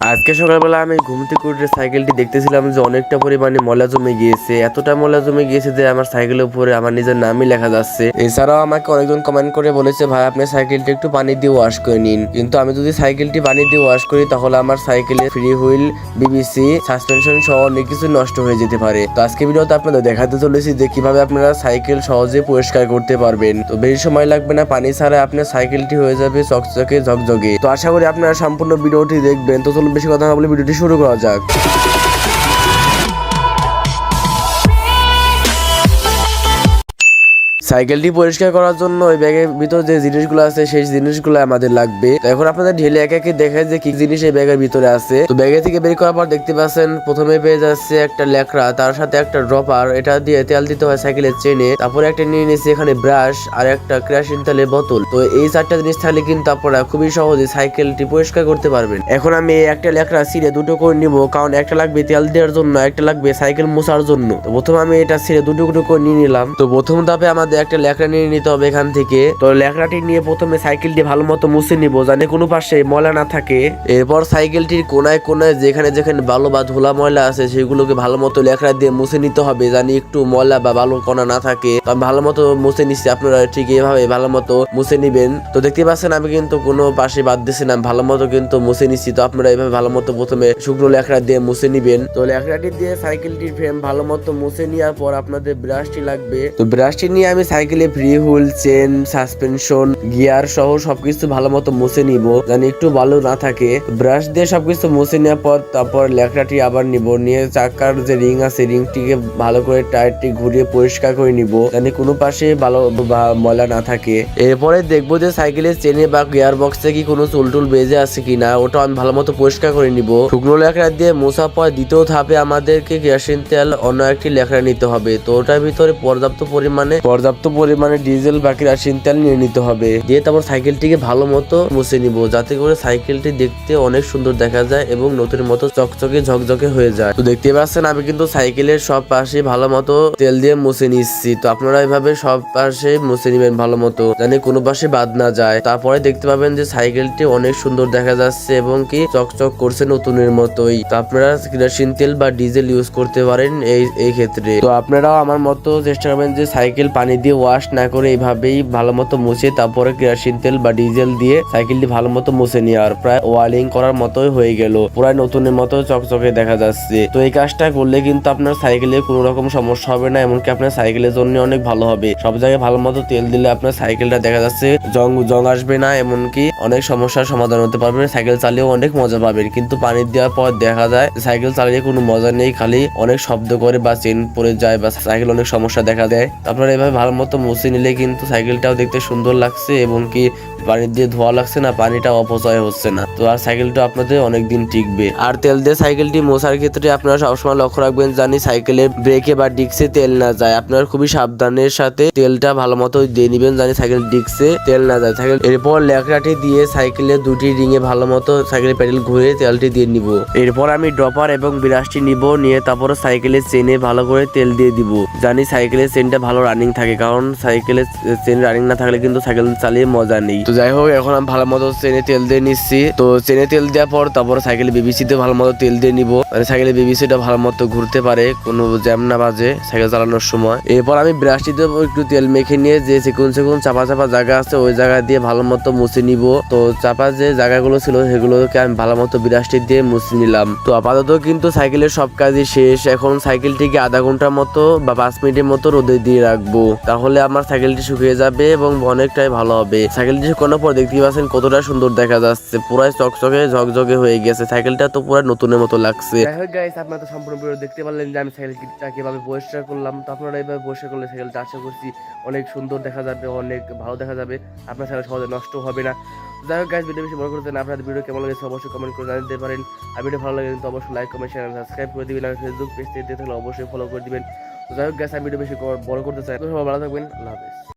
আজকে সকালবেলা আমি ঘুম থেকে উঠে সাইকেলটি দেখতেছিলাম যে অনেকটা পরিমাণে ময়লা জমে গিয়েছে। এতটা ময়লা জমে গিয়েছে যে আমার সাইকেলের উপরে আমার নিজের নামই লেখা যাচ্ছে। এছাড়াও আমাকে অনেকজন কমেন্ট করে বলেছে, ভাই, আপনি সাইকেলটি একটু পানি দিয়ে ওয়াশ করে নিন। কিন্তু আমি যদি সাইকেলটি পানি দিয়ে ওয়াশ করি, তাহলে আমার সাইকেলে ফ্রি হুইল বিবিসি সাসপেনশন সহ অনেক কিছু নষ্ট হয়ে যেতে পারে। তো আজকে ভিডিওতে আপনাদের দেখাতে চলেছি যে কীভাবে আপনারা সাইকেল সহজে পরিষ্কার করতে পারবেন। তো বেশি সময় লাগবে না, পানি ছাড়া আপনার সাইকেলটি হয়ে যাবে চকচকে ঝকঝকে। তো আশা করি আপনারা সম্পূর্ণ ভিডিওটি দেখবেন। তো চলুন বেশি কথা না বলে ভিডিওটি শুরু করা যাক। সাইকেলটি পরিষ্কার করার জন্য ওই ব্যাগের ভিতর যে জিনিসগুলো আছে, সেই জিনিসগুলো আমাদের লাগবে। তো এখন আপনাদের ঢেলে এক একে দেখায় যে কি জিনিস এই ব্যাগের ভিতরে আছে। তো ব্যাগে থেকে বের করার পর দেখতে পাচ্ছেন, প্রথমে পেয়ে যাচ্ছে একটা লেকড়া তার সাথে একটা ড্রপার এটা দিয়ে তেল দিতে হয় সাইকেলের চেনে তারপরে একটা নিয়ে নিয়েছি এখানে ব্রাশ আর একটা ক্রাশিন তেলের বোতল। তো এই চারটা জিনিস থাকলে কিন্তু আপনারা খুবই সহজে সাইকেলটি পরিষ্কার করতে পারবেন। এখন আমি একটা লেকড়া ছিঁড়ে দুটো করে নিব, কারণ একটা লাগবে তেল দেওয়ার জন্য, একটা লাগবে সাইকেল মোছার জন্য। তো প্রথমে আমি এটা ছিঁড়ে দুটো দুটো করে নিয়ে নিলাম। তো প্রথম ধাপে আমাদের একটা লেকড়া নিয়ে নিতে হবে এখান থেকে। তো লেকড়াটি নিয়ে প্রথমে সাইকেলটি ভালো মতো মুছে নিব জানে কোনো পাশে ময়লা না থাকে। এরপর সাইকেলটির কোনায় কোনায় যেখানে যেখানে বালু বা ধুলা ময়লা আছে, সেগুলোকে ভালো মতো লেকড়া দিয়ে মুছে নিতে হবে, জানি একটু ময়লা বা বালু কণা না থাকে। তো আমি ভালো মতো মুছে নিচ্ছি আপনারা ঠিক এভাবে ভালো মতো মুছে নিবেন। তো দেখতে পাচ্ছেন, আমি কিন্তু কোনো পাশে বাদ দিছি না ভালো মতো কিন্তু মুছে নিচ্ছি তো আপনারা এভাবে ভালো মতো প্রথমে শুকনো লেকড়া দিয়ে মুছে নিবেন। তো লেকড়াটি দিয়ে সাইকেলটির ফ্রেম ভালো মতো মুছে নেওয়ার পর আপনাদের ব্রাশটি লাগবে। তো ব্রাশটি নিয়ে আমি সাইকেলে free wheel chain, suspension, gear সহ সবকিছু ভালো মতো মুছে নিব। জানি একটু ভালো না থাকে। ব্রাশ দিয়ে সবকিছু মুছে নেওয়ার পর তারপর লেকড়াটি আবার নিব। নিয়ে চাকার যে রিং আছে, রিংটিকে ভালো করে টায়ারটি ঘুরিয়ে পরিষ্কার করে নিব। জানি কোনো পাশে ভালো বা ময়লা না থাকে। এরপরে দেখব যে সাইকেলের চেনে বা গিয়ার বক্সে কি কোনো চুল টুল বেজে আছে কিনা। ওটা আমি ভালো মতো পরিষ্কার করে নিব। শুকনো লেখা দিয়ে মোছা পর দ্বিতীয় ধাপে আমাদেরকে কেরোসিন তেল অন্য একটি লেখা নিতে হবে। তো ওটার ভিতরে পর্যাপ্ত পরিমাণে পর্যাপ্ত পরিমাণে ডিজেল বা কেরোসিন তেল নিয়ে নিতে হবে। দিয়ে তারপর সাইকেলটিকে ভালো মতো মুছে নিব, যাতে করে সাইকেলটি দেখতে অনেক সুন্দর দেখা যায় এবং নতুন মতো চকচকে ঝকঝকে হয়ে যায়। তো দেখতে পাচ্ছেন, আমি কিন্তু সাইকেলের সব পাশে ভালো মতো তেল দিয়ে মুছে নিচ্ছি। তো আপনারা এভাবে সব পাশে মুছে নিবেন ভালো মতো জানি কোনো পাশে বাদ না যায়। তারপরে দেখতে পাবেন যে সাইকেলটি অনেক সুন্দর দেখা যাচ্ছে এবং কি চকচক করছে নতুনের মতোই। তো আপনারা কেরোসিন তেল বা ডিজেল ইউজ করতে পারেন এই এই ক্ষেত্রে। তো আপনারাও আমার মতো চেষ্টা করবেন যে সাইকেল পানি দিয়ে ওয়াশ না করে এইভাবেই ভালো মতো মুছে তারপরে কেরোসিন তেল বা ডিজেল দিয়ে সাইকেলটি ভালো মতো মুছে নেওয়ার প্রায় ওয়ালিং করার মতোই হয়ে গেল। পুরাই নতুনের মতো চকচকে দেখা যাচ্ছে। তো এই কাজটা করলে কিন্তু আপনার সাইকেলে কোনো রকম সমস্যা হবে না, এমনকি আপনার সাইকেলের জন্য অনেক ভালো হবে। সব জায়গায় ভালো মতো তেল দিলে আপনার সাইকেলটা দেখা যাচ্ছে জং জং আসবে না, এমনকি অনেক সমস্যার সমাধান হতে পারবে। সাইকেল চালিয়েও অনেক মজা পাবেন, কিন্তু পানি দেওয়ার পর দেখা যায় সাইকেল চালিয়ে কোনো মজা নেই, খালি অনেক শব্দ করে বা চেন পড়ে যায় বা সাইকেল অনেক সমস্যা দেখা দেয়। আপনারা এভাবে ভালো মতো মুছে নিলে কিন্তু সাইকেলটাও দেখতে সুন্দর লাগছে এবং কি পানি দিয়ে ধোয়া লাগছে না, পানিটা অপচয় হচ্ছে না। তো আর সাইকেলটা আপনাদের অনেক দিন টিকবে। আর তেল দিয়ে সাইকেলটি মোছার ক্ষেত্রে আপনারা সবসময় লক্ষ্য রাখবেন জানি সাইকেলের ব্রেকে বা ডিক্সে তেল না যায়। আপনারা খুবই সাবধানের সাথে তেলটা ভালো মতো দিয়ে নিবেন জানি সাইকেল ডিক্সে তেল না যায়। সাইকেল এরপর লেকড়াটি দিয়ে সাইকেলের দুটি রিঙে ভালো মতো সাইকেলের প্যাডেল ঘুরে তেলটি দিয়ে নিব। এরপর আমি ড্রপার এবং বিরাশটি নিব, নিয়ে তারপর সাইকেলের চেনে ভালো করে তেল দিয়ে দিব। জানি সাইকেলের চেনটা ভালো রানিং থাকে, কারণ সাইকেলের চেন রানিং না থাকলে কিন্তু সাইকেল চালিয়ে মজা নেই। তো যাই হোক, এখন আমি ভালো মতো চেনে তেল দিয়ে নিচ্ছি। তো চেনে তেল দেওয়ার পর তারপর সাইকেলে বিবিসিতে ভালো মতো তেল দিয়ে নিব। মানে সাইকেলে বিবিসিটা ভালো মতো ঘুরতে পারে, কোনো জ্যাম না বাজে সাইকেল চালানোর সময়। এরপর আমি ব্রাশটিতে একটু তেল মেখে নিয়ে, যে চিকুন চিকুন চাপা চাপা জায়গা আছে, ওই জায়গা দিয়ে ভালো মতো মুছে নিব। তো চাপা যে জায়গাগুলো ছিল, সেগুলোকে আমি ভালো মতো ব্রাশটি দিয়ে মুছে নিলাম। তো আপাতত কিন্তু সাইকেলের সব কাজই শেষ। এখন সাইকেলটিকে আধা ঘণ্টার মতো বা পাঁচ মিনিটের মতো রোদে দিয়ে রাখব। তাহলে আমার সাইকেলটি শুকিয়ে যাবে এবং অনেকটাই ভালো হবে। সাইকেলটি শুকানোর পর দেখতে পাচ্ছেন কতটা সুন্দর দেখা যাচ্ছে। পুরাই চকচকে, ঝকঝকে হয়ে গেছে। সাইকেলটা তো পুরো নতুনের মতো লাগছে। যাই গাইস আপনারা তো সম্পূর্ণ ভিডিও দেখতে পারলেন যে আমি সাইকেলটা কীভাবে পরিষ্কার করলাম। তো আপনারা এইভাবে পরিষ্কার করলে সাইকেলটা আশা করছি অনেক সুন্দর দেখা যাবে, অনেক ভালো দেখা যাবে। আপনার সাইকেল সহজে নষ্ট হবে না। যাই হোক গাইস ভিডিও বেশি বড় করতে না, আপনাদের ভিডিও কেমন লেগেছে অবশ্যই কমেন্ট করে জানাতে পারেন। আর ভিডিও ভালো লাগে কিন্তু অবশ্যই লাইক কমেন্ট চ্যানেল সাবস্ক্রাইব করে দিবেন। আর ফেসবুক পেজ থেকে থাকলে অবশ্যই ফলো করে দিবেন। তো যাই হোক গাইস আমি ভিডিও বেশি বড় করতে চাই তো সবাই ভালো থাকবেন। আল্লাহ হাফেজ।